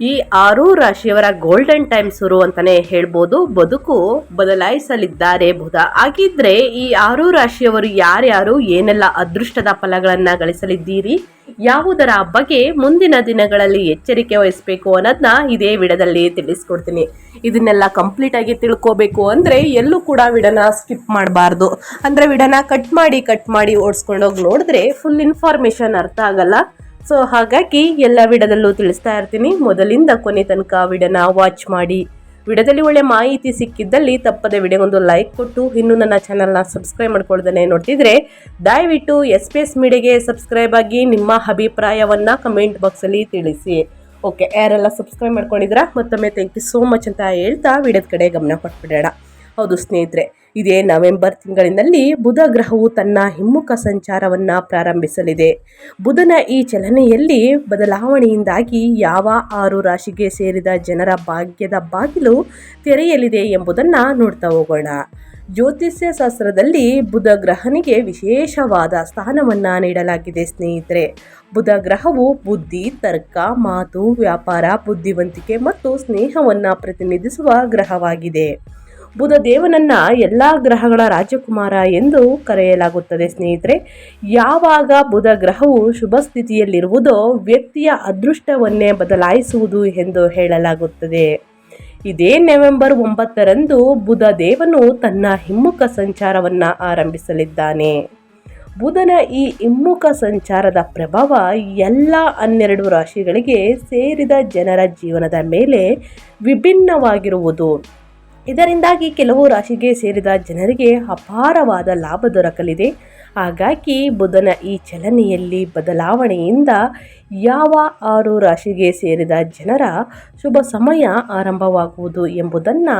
ಈ ಆರು ರಾಶಿಯವರ ಗೋಲ್ಡನ್ ಟೈಮ್ ಶುರು ಅಂತಾನೆ ಹೇಳ್ಬೋದು. ಬದುಕು ಬದಲಾಯಿಸಲಿದ್ದಾರೆ ಬುಧ. ಹಾಗಿದ್ರೆ ಈ ಆರು ರಾಶಿಯವರು ಯಾರ್ಯಾರು, ಏನೆಲ್ಲ ಅದೃಷ್ಟದ ಫಲಗಳನ್ನ ಗಳಿಸಲಿದ್ದೀರಿ, ಯಾವುದರ ಬಗ್ಗೆ ಮುಂದಿನ ದಿನಗಳಲ್ಲಿ ಎಚ್ಚರಿಕೆ ವಹಿಸಬೇಕು ಅನ್ನೋದನ್ನ ಇದೇ ವಿಡದಲ್ಲಿ ತಿಳಿಸ್ಕೊಡ್ತೀನಿ. ಇದನ್ನೆಲ್ಲ ಕಂಪ್ಲೀಟ್ ಆಗಿ ತಿಳ್ಕೋಬೇಕು ಅಂದ್ರೆ ಎಲ್ಲೂ ಕೂಡ ವಿಡನ ಸ್ಕಿಪ್ ಮಾಡಬಾರ್ದು. ಅಂದ್ರೆ ವಿಡನ ಕಟ್ ಮಾಡಿ ಕಟ್ ಮಾಡಿ ಓಡಿಸ್ಕೊಂಡೋಗಿ ನೋಡಿದ್ರೆ ಫುಲ್ ಇನ್ಫಾರ್ಮೇಷನ್ ಅರ್ಥ ಆಗಲ್ಲ. ಸೊ ಹಾಗಾಗಿ ಎಲ್ಲ ವಿಡದಲ್ಲೂ ತಿಳಿಸ್ತಾ ಇರ್ತೀನಿ. ಮೊದಲಿಂದ ಕೊನೆ ತನಕ ವಿಡನ ವಾಚ್ ಮಾಡಿ. ವಿಡದಲ್ಲಿ ಒಳ್ಳೆ ಮಾಹಿತಿ ಸಿಕ್ಕಿದ್ದಲ್ಲಿ ತಪ್ಪದೆ ವಿಡಿಯೋಗೊಂದು ಲೈಕ್ ಕೊಟ್ಟು, ಇನ್ನೂ ನನ್ನ ಚಾನಲ್ನ ಸಬ್ಸ್ಕ್ರೈಬ್ ಮಾಡ್ಕೊಳ್ದೇ ನೋಡ್ತಿದ್ರೆ, ದಯವಿಟ್ಟು ಎಸ್ ಪಿ ಎಸ್ ಮೀಡಿಯಾಗೆ ಸಬ್ಸ್ಕ್ರೈಬ್ ಆಗಿ ನಿಮ್ಮ ಅಭಿಪ್ರಾಯವನ್ನು ಕಮೆಂಟ್ ಬಾಕ್ಸಲ್ಲಿ ತಿಳಿಸಿ. ಓಕೆ ಯಾರೆಲ್ಲ ಸಬ್ಸ್ಕ್ರೈಬ್ ಮಾಡ್ಕೊಂಡಿದ್ದೀರಾ, ಮತ್ತೊಮ್ಮೆ ಥ್ಯಾಂಕ್ ಯು ಸೋ ಮಚ್ ಅಂತ ಹೇಳ್ತಾ ವಿಡಿಯೋದ ಕಡೆ ಗಮನ ಕೊಟ್ಬಿಡೋಣ. ಹೌದು ಸ್ನೇಹಿತರೆ ಇದೇ ನವೆಂಬರ್ ತಿಂಗಳಿನಲ್ಲಿ ಬುಧ ಗ್ರಹವು ತನ್ನ ಹಿಮ್ಮುಖ ಸಂಚಾರವನ್ನು ಪ್ರಾರಂಭಿಸಲಿದೆ. ಬುಧನ ಈ ಚಲನೆಯಲ್ಲಿ ಬದಲಾವಣೆಯಿಂದಾಗಿ ಯಾವ ಆರು ರಾಶಿಗೆ ಸೇರಿದ ಜನರ ಭಾಗ್ಯದ ಬಾಗಿಲು ತೆರೆಯಲಿದೆ ಎಂಬುದನ್ನು ನೋಡ್ತಾ ಹೋಗೋಣ. ಜ್ಯೋತಿಷ್ಯ ಶಾಸ್ತ್ರದಲ್ಲಿ ಬುಧ ಗ್ರಹನಿಗೆ ವಿಶೇಷವಾದ ಸ್ಥಾನವನ್ನು ನೀಡಲಾಗಿದೆ ಸ್ನೇಹಿತರೆ. ಬುಧ ಗ್ರಹವು ಬುದ್ಧಿ, ತರ್ಕ, ಮಾತು, ವ್ಯಾಪಾರ, ಬುದ್ಧಿವಂತಿಕೆ ಮತ್ತು ಸ್ನೇಹವನ್ನು ಪ್ರತಿನಿಧಿಸುವ ಗ್ರಹವಾಗಿದೆ. ಬುಧ ದೇವನನ್ನ ಎಲ್ಲ ಗ್ರಹಗಳ ರಾಜಕುಮಾರ ಎಂದು ಕರೆಯಲಾಗುತ್ತದೆ ಸ್ನೇಹಿತರೆ. ಯಾವಾಗ ಬುಧ ಗ್ರಹವು ಶುಭ ಸ್ಥಿತಿಯಲ್ಲಿರುವುದೋ ವ್ಯಕ್ತಿಯ ಅದೃಷ್ಟವನ್ನೇ ಬದಲಾಯಿಸುವುದು ಎಂದು ಹೇಳಲಾಗುತ್ತದೆ. ಇದೇ ನವೆಂಬರ್ ಒಂಬತ್ತರಂದು ಬುಧ ದೇವನು ತನ್ನ ಹಿಮ್ಮುಖ ಸಂಚಾರವನ್ನು ಆರಂಭಿಸಲಿದ್ದಾನೆ. ಬುಧನ ಈ ಹಿಮ್ಮುಖ ಸಂಚಾರದ ಪ್ರಭಾವ ಎಲ್ಲ ಹನ್ನೆರಡು ರಾಶಿಗಳಿಗೆ ಸೇರಿದ ಜನರ ಜೀವನದ ಮೇಲೆ ವಿಭಿನ್ನವಾಗಿರುವುದು. ಇದರಿಂದಾಗಿ ಕೆಲವು ರಾಶಿಗೆ ಸೇರಿದ ಜನರಿಗೆ ಅಪಾರವಾದ ಲಾಭ ದೊರಕಲಿದೆ. ಹಾಗಾಗಿ ಬುಧನ ಈ ಚಲನೆಯಲ್ಲಿ ಬದಲಾವಣೆಯಿಂದ ಯಾವ ಆರು ರಾಶಿಗೆ ಸೇರಿದ ಜನರ ಶುಭ ಸಮಯ ಆರಂಭವಾಗುವುದು ಎಂಬುದನ್ನು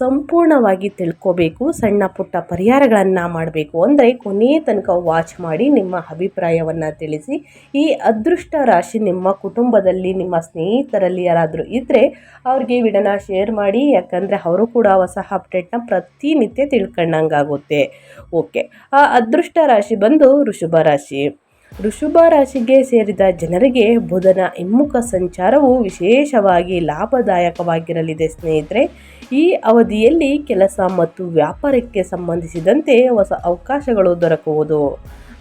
ಸಂಪೂರ್ಣವಾಗಿ ತಿಳ್ಕೋಬೇಕು, ಸಣ್ಣ ಪುಟ್ಟ ಪರಿಹಾರಗಳನ್ನು ಮಾಡಬೇಕು ಅಂದರೆ ಕೊನೆಯ ತನಕ ವಾಚ್ ಮಾಡಿ ನಿಮ್ಮ ಅಭಿಪ್ರಾಯವನ್ನು ತಿಳಿಸಿ. ಈ ಅದೃಷ್ಟ ರಾಶಿ ನಿಮ್ಮ ಕುಟುಂಬದಲ್ಲಿ, ನಿಮ್ಮ ಸ್ನೇಹಿತರಲ್ಲಿ ಯಾರಾದರೂ ಇದ್ದರೆ ಅವ್ರಿಗೆ ವಿಡನ ಶೇರ್ ಮಾಡಿ, ಯಾಕಂದರೆ ಅವರು ಕೂಡ ಹೊಸ ಅಪ್ಡೇಟ್ನ ಪ್ರತಿನಿತ್ಯ ತಿಳ್ಕೊಂಡಂಗಾಗುತ್ತೆ. ಓಕೆ ಆ ಅದೃಷ್ಟ ರಾಶಿ ಬಂದು ಋಷಭ ರಾಶಿ. ಋಷಭ ರಾಶಿಗೆ ಸೇರಿದ ಜನರಿಗೆ ಬುಧನ ಹಿಮ್ಮುಖ ಸಂಚಾರವು ವಿಶೇಷವಾಗಿ ಲಾಭದಾಯಕವಾಗಿರಲಿದೆ ಸ್ನೇಹಿತರೆ. ಈ ಅವಧಿಯಲ್ಲಿ ಕೆಲಸ ಮತ್ತು ವ್ಯಾಪಾರಕ್ಕೆ ಸಂಬಂಧಿಸಿದಂತೆ ಹೊಸ ಅವಕಾಶಗಳು ದೊರಕುವುದು.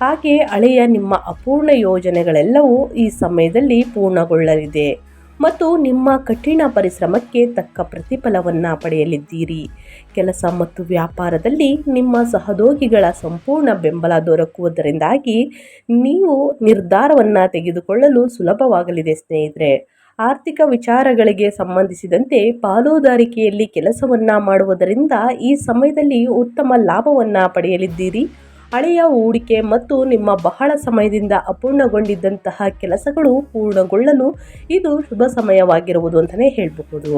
ಹಾಗೆ ಹಳೆಯ ನಿಮ್ಮ ಅಪೂರ್ಣ ಯೋಜನೆಗಳೆಲ್ಲವೂ ಈ ಸಮಯದಲ್ಲಿ ಪೂರ್ಣಗೊಳ್ಳಲಿದೆ. ಮತ್ತು ನಿಮ್ಮ ಕಠಿಣ ಪರಿಶ್ರಮಕ್ಕೆ ತಕ್ಕ ಪ್ರತಿಫಲವನ್ನು ಪಡೆಯಲಿದ್ದೀರಿ. ಕೆಲಸ ಮತ್ತು ವ್ಯಾಪಾರದಲ್ಲಿ ನಿಮ್ಮ ಸಹೋದ್ಯೋಗಿಗಳ ಸಂಪೂರ್ಣ ಬೆಂಬಲ ದೊರಕುವುದರಿಂದಾಗಿ ನೀವು ನಿರ್ಧಾರವನ್ನು ತೆಗೆದುಕೊಳ್ಳಲು ಸುಲಭವಾಗಲಿದೆ ಸ್ನೇಹಿತರೆ. ಆರ್ಥಿಕ ವಿಚಾರಗಳಿಗೆ ಸಂಬಂಧಿಸಿದಂತೆ ಪಾಲುದಾರಿಕೆಯಲ್ಲಿ ಕೆಲಸವನ್ನು ಮಾಡುವುದರಿಂದ ಈ ಸಮಯದಲ್ಲಿ ಉತ್ತಮ ಲಾಭವನ್ನು ಪಡೆಯಲಿದ್ದೀರಿ. ಹಳೆಯ ಹೂಡಿಕೆ ಮತ್ತು ನಿಮ್ಮ ಬಹಳ ಸಮಯದಿಂದ ಅಪೂರ್ಣಗೊಂಡಿದ್ದಂತಹ ಕೆಲಸಗಳು ಪೂರ್ಣಗೊಳ್ಳಲು ಇದು ಶುಭ ಸಮಯವಾಗಿರುವುದು ಅಂತಲೇ ಹೇಳಬಹುದು.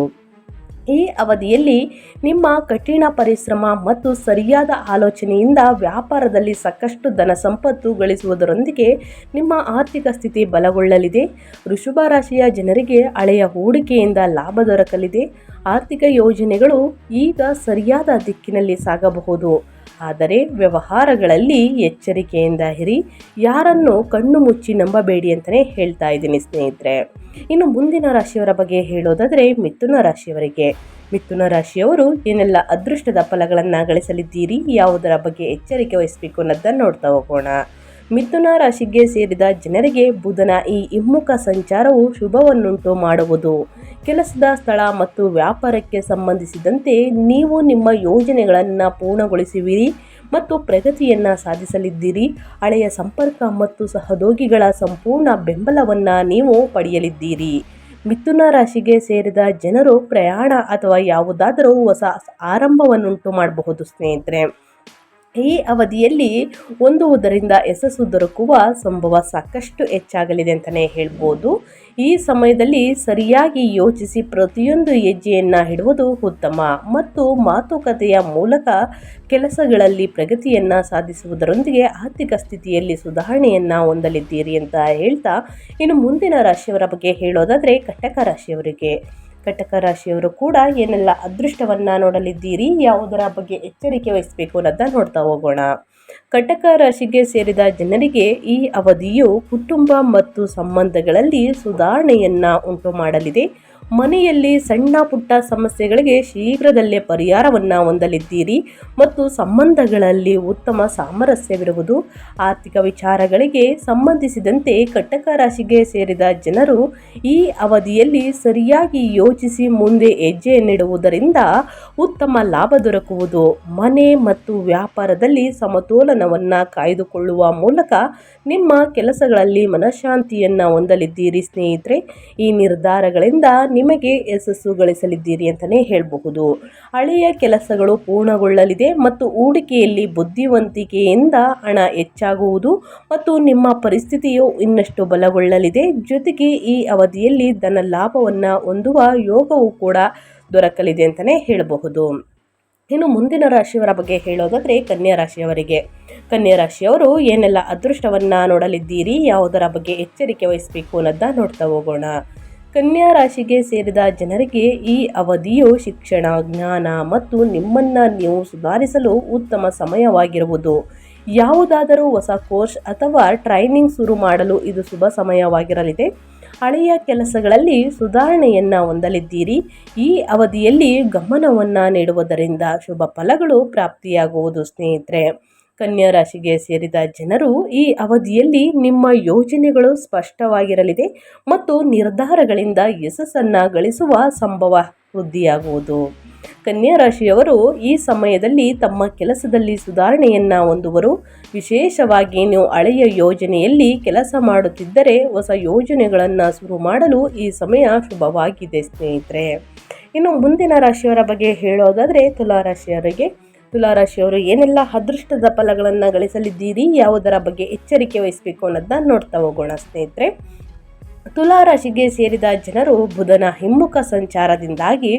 ಈ ಅವಧಿಯಲ್ಲಿ ನಿಮ್ಮ ಕಠಿಣ ಪರಿಶ್ರಮ ಮತ್ತು ಸರಿಯಾದ ಆಲೋಚನೆಯಿಂದ ವ್ಯಾಪಾರದಲ್ಲಿ ಸಾಕಷ್ಟು ಧನ ಸಂಪತ್ತು ಗಳಿಸುವುದರೊಂದಿಗೆ ನಿಮ್ಮ ಆರ್ಥಿಕ ಸ್ಥಿತಿ ಬಲಗೊಳ್ಳಲಿದೆ. ವೃಷಭ ರಾಶಿಯ ಜನರಿಗೆ ಹಳೆಯ ಹೂಡಿಕೆಯಿಂದ ಲಾಭ ದೊರಕಲಿದೆ. ಆರ್ಥಿಕ ಯೋಜನೆಗಳು ಈಗ ಸರಿಯಾದ ದಿಕ್ಕಿನಲ್ಲಿ ಸಾಗಬಹುದು. ಆದರೆ ವ್ಯವಹಾರಗಳಲ್ಲಿ ಎಚ್ಚರಿಕೆಯಿಂದ ಹಿರಿ ಯಾರನ್ನು ಕಣ್ಣು ಮುಚ್ಚಿ ನಂಬಬೇಡಿ ಅಂತಲೇ ಹೇಳ್ತಾ ಇದ್ದೀನಿ ಸ್ನೇಹಿತರೆ. ಇನ್ನು ಮುಂದಿನ ರಾಶಿಯವರ ಬಗ್ಗೆ ಹೇಳೋದಾದರೆ ಮಿಥುನ ರಾಶಿಯವರಿಗೆ. ಮಿಥುನ ರಾಶಿಯವರು ಏನೆಲ್ಲ ಅದೃಷ್ಟದ ಫಲಗಳನ್ನು ಗಳಿಸಲಿದ್ದೀರಿ, ಯಾವುದರ ಬಗ್ಗೆ ಎಚ್ಚರಿಕೆ ವಹಿಸಬೇಕು ಅನ್ನೋದನ್ನು ನೋಡ್ತಾ ಹೋಗೋಣ. ಮಿಥುನ ರಾಶಿಗೆ ಸೇರಿದ ಜನರಿಗೆ ಬುಧನ ಈ ಹಿಮ್ಮುಖ ಸಂಚಾರವು ಶುಭವನ್ನುಂಟು ಮಾಡುವುದು. ಕೆಲಸದ ಸ್ಥಳ ಮತ್ತು ವ್ಯಾಪಾರಕ್ಕೆ ಸಂಬಂಧಿಸಿದಂತೆ ನೀವು ನಿಮ್ಮ ಯೋಜನೆಗಳನ್ನು ಪೂರ್ಣಗೊಳಿಸುವಿರಿ ಮತ್ತು ಪ್ರಗತಿಯನ್ನು ಸಾಧಿಸಲಿದ್ದೀರಿ. ಹಳೆಯ ಸಂಪರ್ಕ ಮತ್ತು ಸಹೋದ್ಯೋಗಿಗಳ ಸಂಪೂರ್ಣ ಬೆಂಬಲವನ್ನು ನೀವು ಪಡೆಯಲಿದ್ದೀರಿ. ಮಿಥುನ ರಾಶಿಗೆ ಸೇರಿದ ಜನರು ಪ್ರಯಾಣ ಅಥವಾ ಯಾವುದಾದರೂ ಹೊಸ ಆರಂಭವನ್ನುಂಟು ಮಾಡಬಹುದು ಸ್ನೇಹಿತರೆ. ಈ ಅವಧಿಯಲ್ಲಿ ಹೊಂದುವುದರಿಂದ ಯಶಸ್ಸು ದೊರಕುವ ಸಂಭವ ಸಾಕಷ್ಟು ಹೆಚ್ಚಾಗಲಿದೆ ಅಂತಲೇ ಹೇಳ್ಬೋದು. ಈ ಸಮಯದಲ್ಲಿ ಸರಿಯಾಗಿ ಯೋಚಿಸಿ ಪ್ರತಿಯೊಂದು ಹೆಜ್ಜೆಯನ್ನು ಇಡುವುದು ಉತ್ತಮ ಮತ್ತು ಮಾತುಕತೆಯ ಮೂಲಕ ಕೆಲಸಗಳಲ್ಲಿ ಪ್ರಗತಿಯನ್ನು ಸಾಧಿಸುವುದರೊಂದಿಗೆ ಆರ್ಥಿಕ ಸ್ಥಿತಿಯಲ್ಲಿ ಸುಧಾರಣೆಯನ್ನು ಹೊಂದಲಿದ್ದೀರಿ ಅಂತ ಹೇಳ್ತಾ ಇನ್ನು ಮುಂದಿನ ರಾಶಿಯವರ ಬಗ್ಗೆ ಹೇಳೋದಾದರೆ ಕಟಕ ರಾಶಿಯವರಿಗೆ. ಕಟಕ ರಾಶಿಯವರು ಕೂಡ ಏನೆಲ್ಲ ಅದೃಷ್ಟವನ್ನು ನೋಡಲಿದ್ದೀರಿ, ಯಾವುದರ ಬಗ್ಗೆ ಎಚ್ಚರಿಕೆ ವಹಿಸಬೇಕು ಅನ್ನೋದನ್ನ ನೋಡ್ತಾ ಹೋಗೋಣ. ಕಟಕ ರಾಶಿಗೆ ಸೇರಿದ ಜನರಿಗೆ ಈ ಅವಧಿಯು ಕುಟುಂಬ ಮತ್ತು ಸಂಬಂಧಗಳಲ್ಲಿ ಸುಧಾರಣೆಯನ್ನು ಉಂಟು ಮಾಡಲಿದೆ ಮನೆಯಲ್ಲಿ ಸಣ್ಣ ಪುಟ್ಟ ಸಮಸ್ಯೆಗಳಿಗೆ ಶೀಘ್ರದಲ್ಲೇ ಪರಿಹಾರವನ್ನು ಹೊಂದಲಿದ್ದೀರಿ ಮತ್ತು ಸಂಬಂಧಗಳಲ್ಲಿ ಉತ್ತಮ ಸಾಮರಸ್ಯವಿರುವುದು. ಆರ್ಥಿಕ ವಿಚಾರಗಳಿಗೆ ಸಂಬಂಧಿಸಿದಂತೆ ಕಟ್ಟಕ ರಾಶಿಗೆ ಸೇರಿದ ಜನರು ಈ ಅವಧಿಯಲ್ಲಿ ಸರಿಯಾಗಿ ಯೋಚಿಸಿ ಮುಂದೆ ಹೆಜ್ಜೆ ನೀಡುವುದರಿಂದ ಉತ್ತಮ ಲಾಭ ದೊರಕುವುದು. ಮನೆ ಮತ್ತು ವ್ಯಾಪಾರದಲ್ಲಿ ಸಮತೋಲನವನ್ನು ಕಾಯ್ದುಕೊಳ್ಳುವ ಮೂಲಕ ನಿಮ್ಮ ಕೆಲಸಗಳಲ್ಲಿ ಮನಃಶಾಂತಿಯನ್ನು ಹೊಂದಲಿದ್ದೀರಿ ಸ್ನೇಹಿತರೆ. ಈ ನಿರ್ಧಾರಗಳಿಂದ ನಿಮಗೆ ಯಶಸ್ಸು ಗಳಿಸಲಿದ್ದೀರಿ ಅಂತಲೇ ಹೇಳಬಹುದು. ಹಳೆಯ ಕೆಲಸಗಳು ಪೂರ್ಣಗೊಳ್ಳಲಿದೆ ಮತ್ತು ಹೂಡಿಕೆಯಲ್ಲಿ ಬುದ್ಧಿವಂತಿಕೆಯಿಂದ ಹಣ ಹೆಚ್ಚಾಗುವುದು ಮತ್ತು ನಿಮ್ಮ ಪರಿಸ್ಥಿತಿಯು ಇನ್ನಷ್ಟು ಬಲಗೊಳ್ಳಲಿದೆ. ಜೊತೆಗೆ ಈ ಅವಧಿಯಲ್ಲಿ ಧನ ಲಾಭವನ್ನು ಹೊಂದುವ ಯೋಗವು ಕೂಡ ದೊರಕಲಿದೆ ಅಂತಲೇ ಹೇಳಬಹುದು. ಇನ್ನು ಮುಂದಿನ ರಾಶಿಯವರ ಬಗ್ಗೆ ಹೇಳೋದಾದರೆ ಕನ್ಯಾ ರಾಶಿಯವರಿಗೆ. ಕನ್ಯಾ ರಾಶಿಯವರು ಏನೆಲ್ಲ ಅದೃಷ್ಟವನ್ನು ನೋಡಲಿದ್ದೀರಿ, ಯಾವುದರ ಬಗ್ಗೆ ಎಚ್ಚರಿಕೆ ವಹಿಸಬೇಕು ಅನ್ನೋದನ್ನ ನೋಡ್ತಾ ಹೋಗೋಣ. ಕನ್ಯಾ ರಾಶಿಗೆ ಸೇರಿದ ಜನರಿಗೆ ಈ ಅವಧಿಯು ಶಿಕ್ಷಣ, ಜ್ಞಾನ ಮತ್ತು ನಿಮ್ಮನ್ನು ನೀವು ಸುಧಾರಿಸಲು ಉತ್ತಮ ಸಮಯವಾಗಿರುವುದು. ಯಾವುದಾದರೂ ಹೊಸ ಕೋರ್ಸ್ ಅಥವಾ ಟ್ರೈನಿಂಗ್ ಶುರು ಮಾಡಲು ಇದು ಶುಭ ಸಮಯವಾಗಿರಲಿದೆ. ಹಳೆಯ ಕೆಲಸಗಳಲ್ಲಿ ಸುಧಾರಣೆಯನ್ನು ಹೊಂದಲಿದ್ದೀರಿ. ಈ ಅವಧಿಯಲ್ಲಿ ಗಮನವನ್ನು ನೀಡುವುದರಿಂದ ಶುಭ ಫಲಗಳು ಪ್ರಾಪ್ತಿಯಾಗುವುದು ಸ್ನೇಹಿತರೆ. ಕನ್ಯಾ ರಾಶಿಗೆ ಸೇರಿದ ಜನರು ಈ ಅವಧಿಯಲ್ಲಿ ನಿಮ್ಮ ಯೋಜನೆಗಳು ಸ್ಪಷ್ಟವಾಗಿರಲಿದೆ ಮತ್ತು ನಿರ್ಧಾರಗಳಿಂದ ಯಶಸ್ಸನ್ನು ಗಳಿಸುವ ಸಂಭವ ವೃದ್ಧಿಯಾಗುವುದು. ಕನ್ಯಾ ರಾಶಿಯವರು ಈ ಸಮಯದಲ್ಲಿ ತಮ್ಮ ಕೆಲಸದಲ್ಲಿ ಸುಧಾರಣೆಯನ್ನು ಹೊಂದುವರು. ವಿಶೇಷವಾಗಿ ನೀವು ಹಳೆಯ ಯೋಜನೆಯಲ್ಲಿ ಕೆಲಸ ಮಾಡುತ್ತಿದ್ದರೆ ಹೊಸ ಯೋಜನೆಗಳನ್ನು ಶುರು ಮಾಡಲು ಈ ಸಮಯ ಶುಭವಾಗಿದೆ ಸ್ನೇಹಿತರೆ. ಇನ್ನು ಮುಂದಿನ ರಾಶಿಯವರ ಬಗ್ಗೆ ಹೇಳೋದಾದರೆ ತುಲಾ ರಾಶಿಯವರಿಗೆ ತುಲಾರಾಶಿಯವರು ಏನೆಲ್ಲ ಅದೃಷ್ಟದ ಫಲಗಳನ್ನು ಗಳಿಸಲಿದ್ದೀರಿ, ಯಾವುದರ ಬಗ್ಗೆ ಎಚ್ಚರಿಕೆ ವಹಿಸಬೇಕು ಅನ್ನೋದನ್ನ ನೋಡ್ತಾ ಹೋಗೋಣ ಸ್ನೇಹಿತರೆ. ತುಲಾರಾಶಿಗೆ ಸೇರಿದ ಜನರು ಬುಧನ ಹಿಮ್ಮುಖ ಸಂಚಾರದಿಂದಾಗಿ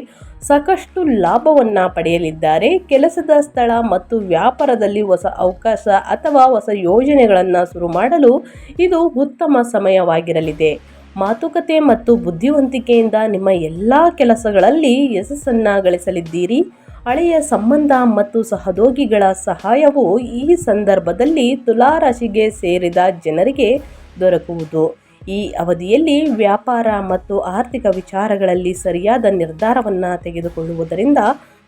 ಸಾಕಷ್ಟು ಲಾಭವನ್ನು ಪಡೆಯಲಿದ್ದಾರೆ. ಕೆಲಸದ ಸ್ಥಳ ಮತ್ತು ವ್ಯಾಪಾರದಲ್ಲಿ ಹೊಸ ಅವಕಾಶ ಅಥವಾ ಹೊಸ ಯೋಜನೆಗಳನ್ನು ಶುರು ಮಾಡಲು ಇದು ಉತ್ತಮ ಸಮಯವಾಗಿರಲಿದೆ. ಮಾತುಕತೆ ಮತ್ತು ಬುದ್ಧಿವಂತಿಕೆಯಿಂದ ನಿಮ್ಮ ಎಲ್ಲ ಕೆಲಸಗಳಲ್ಲಿ ಯಶಸ್ಸನ್ನು ಗಳಿಸಲಿದ್ದೀರಿ. ಹಳೆಯ ಸಂಬಂಧ ಮತ್ತು ಸಹದೋಗಿಗಳ ಸಹಾಯವು ಈ ಸಂದರ್ಭದಲ್ಲಿ ತುಲಾರಾಶಿಗೆ ಸೇರಿದ ಜನರಿಗೆ ದೊರಕುವುದು. ಈ ಅವಧಿಯಲ್ಲಿ ವ್ಯಾಪಾರ ಮತ್ತು ಆರ್ಥಿಕ ವಿಚಾರಗಳಲ್ಲಿ ಸರಿಯಾದ ನಿರ್ಧಾರವನ್ನು ತೆಗೆದುಕೊಳ್ಳುವುದರಿಂದ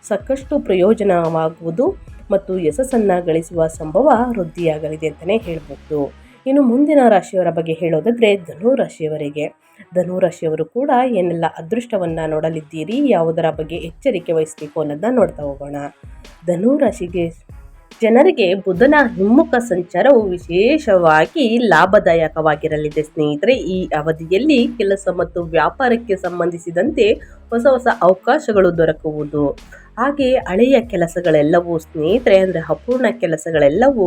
ಸಾಕಷ್ಟು ಪ್ರಯೋಜನವಾಗುವುದು ಮತ್ತು ಯಶಸ್ಸನ್ನು ಗಳಿಸುವ ಸಂಭವ ವೃದ್ಧಿಯಾಗಲಿದೆ ಅಂತಲೇ ಹೇಳ್ಬೋದು. ಇನ್ನು ಮುಂದಿನ ರಾಶಿಯವರ ಬಗ್ಗೆ ಹೇಳೋದಾದರೆ ಧನು ರಾಶಿಯವರಿಗೆ ಧನು ರಾಶಿಯವರು ಕೂಡ ಏನೆಲ್ಲ ಅದೃಷ್ಟವನ್ನು ನೋಡಲಿದ್ದೀರಿ, ಯಾವುದರ ಬಗ್ಗೆ ಎಚ್ಚರಿಕೆ ವಹಿಸಬೇಕು ಅನ್ನೋದನ್ನ ನೋಡ್ತಾ ಹೋಗೋಣ. ಧನುರಾಶಿಗೆ ಜನರಿಗೆ ಬುಧನ ಹಿಮ್ಮುಖ ಸಂಚಾರವು ವಿಶೇಷವಾಗಿ ಲಾಭದಾಯಕವಾಗಿರಲಿದೆ ಸ್ನೇಹಿತರೆ. ಈ ಅವಧಿಯಲ್ಲಿ ಕೆಲಸ ಮತ್ತು ವ್ಯಾಪಾರಕ್ಕೆ ಸಂಬಂಧಿಸಿದಂತೆ ಹೊಸ ಹೊಸ ಅವಕಾಶಗಳು ದೊರಕುವುದು. ಹಾಗೆ ಹಳೆಯ ಕೆಲಸಗಳೆಲ್ಲವೂ ಸ್ನೇಹಿತರೆ ಅಂದರೆ ಅಪೂರ್ಣ ಕೆಲಸಗಳೆಲ್ಲವೂ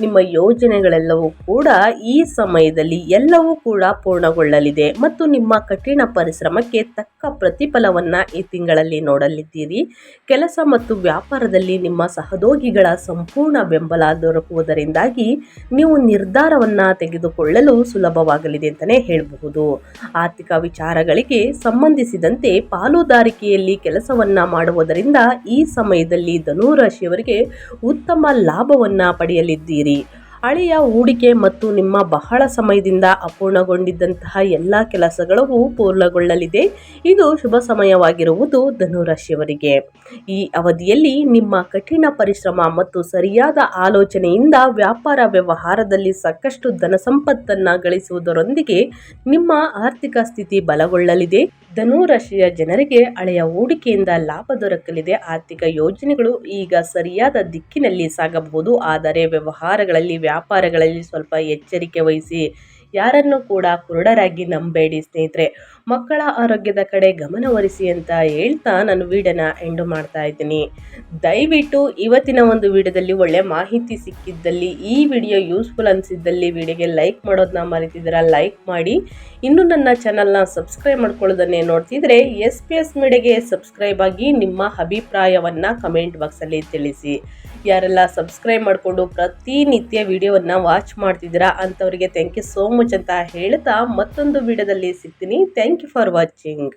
ನಿಮ್ಮ ಯೋಜನೆಗಳೆಲ್ಲವೂ ಕೂಡ ಈ ಸಮಯದಲ್ಲಿ ಎಲ್ಲವೂ ಕೂಡ ಪೂರ್ಣಗೊಳ್ಳಲಿದೆ. ಮತ್ತು ನಿಮ್ಮ ಕಠಿಣ ಪರಿಶ್ರಮಕ್ಕೆ ತಕ್ಕ ಪ್ರತಿಫಲವನ್ನು ಈ ತಿಂಗಳಲ್ಲಿ ನೋಡಲಿದ್ದೀರಿ. ಕೆಲಸ ಮತ್ತು ವ್ಯಾಪಾರದಲ್ಲಿ ನಿಮ್ಮ ಸಹದೋಗಿಗಳ ಸಂಪೂರ್ಣ ಬೆಂಬಲ ದೊರಕುವುದರಿಂದಾಗಿ ನೀವು ನಿರ್ಧಾರವನ್ನು ತೆಗೆದುಕೊಳ್ಳಲು ಸುಲಭವಾಗಲಿದೆ ಅಂತಲೇ ಹೇಳಬಹುದು. ಆರ್ಥಿಕ ವಿಚಾರಗಳಿಗೆ ಸಂಬಂಧಿಸಿದಂತೆ ಪಾಲುದಾರಿಕೆಯಲ್ಲಿ ಕೆಲಸವನ್ನು ಮಾಡುವುದರಿಂದ ಈ ಸಮಯದಲ್ಲಿ ಧನುರಾಶಿಯವರಿಗೆ ಉತ್ತಮ ಲಾಭವನ್ನು ಪಡೆಯಲಿದ್ದೀರಿ. ಹಳೆಯ ಹೂಡಿಕೆ ಮತ್ತು ನಿಮ್ಮ ಬಹಳ ಸಮಯದಿಂದ ಅಪೂರ್ಣಗೊಂಡಿದ್ದಂತಹ ಎಲ್ಲ ಕೆಲಸಗಳೂ ಪೂರ್ಣಗೊಳ್ಳಲಿದೆ. ಇದು ಶುಭ ಸಮಯವಾಗಿರುವುದು ಧನುರಾಶಿಯವರಿಗೆ. ಈ ಅವಧಿಯಲ್ಲಿ ನಿಮ್ಮ ಕಠಿಣ ಪರಿಶ್ರಮ ಮತ್ತು ಸರಿಯಾದ ಆಲೋಚನೆಯಿಂದ ವ್ಯಾಪಾರ ವ್ಯವಹಾರದಲ್ಲಿ ಸಾಕಷ್ಟು ಧನ ಸಂಪತ್ತನ್ನು ಗಳಿಸುವುದರೊಂದಿಗೆ ನಿಮ್ಮ ಆರ್ಥಿಕ ಸ್ಥಿತಿ ಬಲಗೊಳ್ಳಲಿದೆ. ಧನುರಾಶಿಯ ಜನರಿಗೆ ಹಳೆಯ ಹೂಡಿಕೆಯಿಂದ ಲಾಭ ದೊರಕಲಿದೆ. ಆರ್ಥಿಕ ಯೋಜನೆಗಳು ಈಗ ಸರಿಯಾದ ದಿಕ್ಕಿನಲ್ಲಿ ಸಾಗಬಹುದು. ಆದರೆ ವ್ಯವಹಾರಗಳಲ್ಲಿ ವ್ಯಾಪಾರಗಳಲ್ಲಿ ಸ್ವಲ್ಪ ಎಚ್ಚರಿಕೆ ವಹಿಸಿ ಯಾರನ್ನು ಕೂಡ ಕುರುಡರಾಗಿ ನಂಬೇಡಿ ಸ್ನೇಹಿತರೆ. ಮಕ್ಕಳ ಆರೋಗ್ಯದ ಕಡೆ ಗಮನವರಿಸಿ ಅಂತ ಹೇಳ್ತಾ ನಾನು ವಿಡಿಯೋನ ಎಂಡು ಮಾಡ್ತಾ ಇದ್ದೀನಿ. ದಯವಿಟ್ಟು ಇವತ್ತಿನ ಒಂದು ವಿಡಿಯೋದಲ್ಲಿ ಒಳ್ಳೆ ಮಾಹಿತಿ ಸಿಕ್ಕಿದ್ದಲ್ಲಿ, ಈ ವಿಡಿಯೋ ಯೂಸ್ಫುಲ್ ಅನಿಸಿದ್ದಲ್ಲಿ ವಿಡಿಯೋಗೆ ಲೈಕ್ ಮಾಡೋದನ್ನ ಮರಿತಿದ್ದೀರಾ, ಲೈಕ್ ಮಾಡಿ. ಇನ್ನು ನನ್ನ ಚಾನಲ್ನ ಸಬ್ಸ್ಕ್ರೈಬ್ ಮಾಡ್ಕೊಳ್ಳೋದನ್ನೇ ನೋಡ್ತಿದ್ರೆ ಎಸ್ ಪಿ ಎಸ್ ಮೀಡಿಯಾಗೆ ಸಬ್ಸ್ಕ್ರೈಬ್ ಆಗಿ ನಿಮ್ಮ ಅಭಿಪ್ರಾಯವನ್ನು ಕಮೆಂಟ್ ಬಾಕ್ಸಲ್ಲಿ ತಿಳಿಸಿ. ಯಾರೆಲ್ಲ ಸಬ್ಸ್ಕ್ರೈಬ್ ಮಾಡಿಕೊಂಡು ಪ್ರತಿನಿತ್ಯ ವಿಡಿಯೋವನ್ನು ವಾಚ್ ಮಾಡ್ತಿದ್ದೀರಾ ಅಂಥವರಿಗೆ ಥ್ಯಾಂಕ್ ಯು ಸೋ ಮಚ್ ಅಂತ ಹೇಳ್ತಾ ಮತ್ತೊಂದು ವಿಡಿಯೋದಲ್ಲಿ ಸಿಗ್ತೀನಿ. Thank you for watching